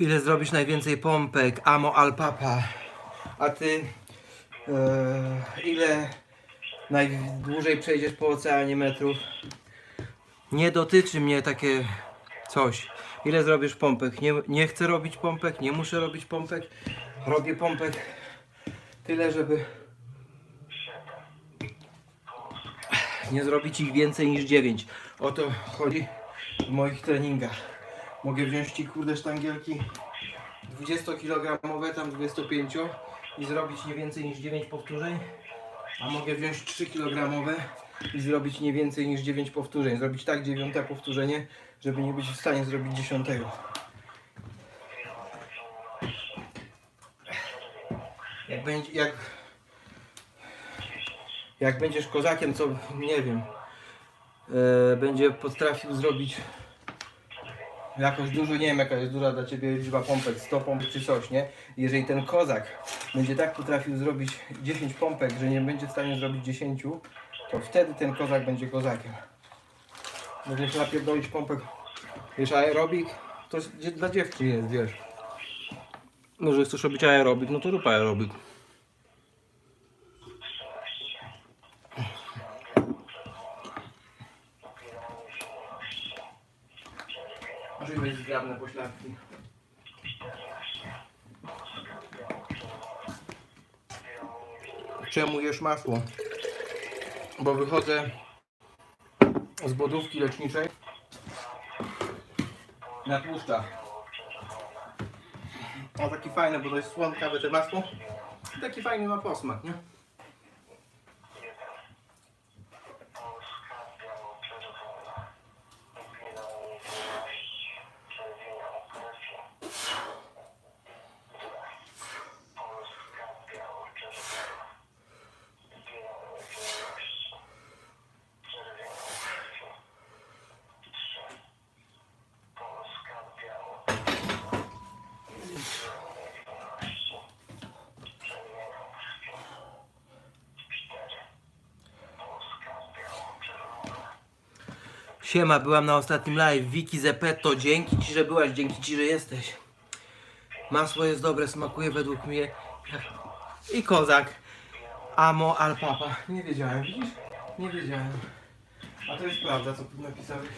Ile zrobisz najwięcej pompek? Amo Alpapa. A ty e, ile najdłużej przejdziesz po oceanie metrów? Nie dotyczy mnie takie coś. Ile zrobisz pompek? Nie, nie chcę robić pompek, nie muszę robić pompek. Robię pompek tyle, żeby nie zrobić ich więcej niż 9. O to chodzi w moich treningach. Mogę wziąć ci kurde sztangielki 20 kg, tam 25 i zrobić nie więcej niż 9 powtórzeń. A mogę wziąć 3 kg i zrobić nie więcej niż 9 powtórzeń. Zrobić tak dziewiąte powtórzenie, żeby nie być w stanie zrobić dziesiątego. Jak będzie, jak, jak będziesz kozakiem, co nie wiem, e, będzie potrafił zrobić jakoś dużo, nie wiem jaka jest duża dla Ciebie liczba pompek, 100 pompek czy coś, nie? Jeżeli ten kozak będzie tak potrafił zrobić 10 pompek, że nie będzie w stanie zrobić 10, to wtedy ten kozak będzie kozakiem. Będziesz napierdolić pompek, wiesz, aerobik, to dla dziewczyn jest, wiesz. No, że chcesz robić aerobik, no to rób aerobik. Być zgrabne pośladki. Czemu jesz masło? Bo wychodzę z bodówki leczniczej na tłuszczach. O taki fajny, bo to jest słonkawe te masło. Taki fajny ma posmak, nie? Siema, byłam na ostatnim live. Wiki Zepetto, dzięki Ci, że byłaś, dzięki Ci, że jesteś. Masło jest dobre, smakuje według mnie. I kozak. Amo Alpapa. Nie wiedziałem, widzisz? Nie wiedziałem. A to jest prawda, co napisałeś.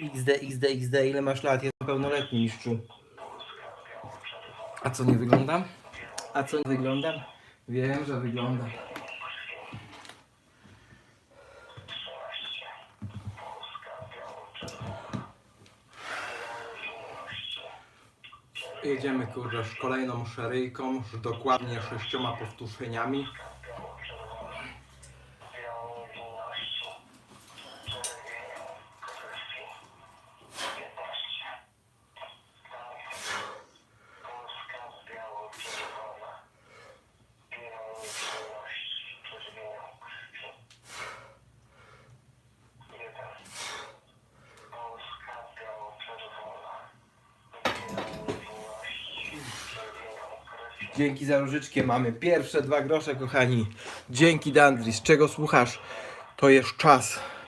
XD, XD, XD, ile masz lat? Jestem pełnoletni mistrzu. A co nie wyglądam? A co nie wyglądam? Wiem, że wyglądam. Jedziemy kurde z kolejną szeryjką, z dokładnie sześcioma powtórzeniami. Dzięki za różyczkę mamy pierwsze dwa grosze, kochani. Dzięki Dandris. Czego słuchasz? To jest czas.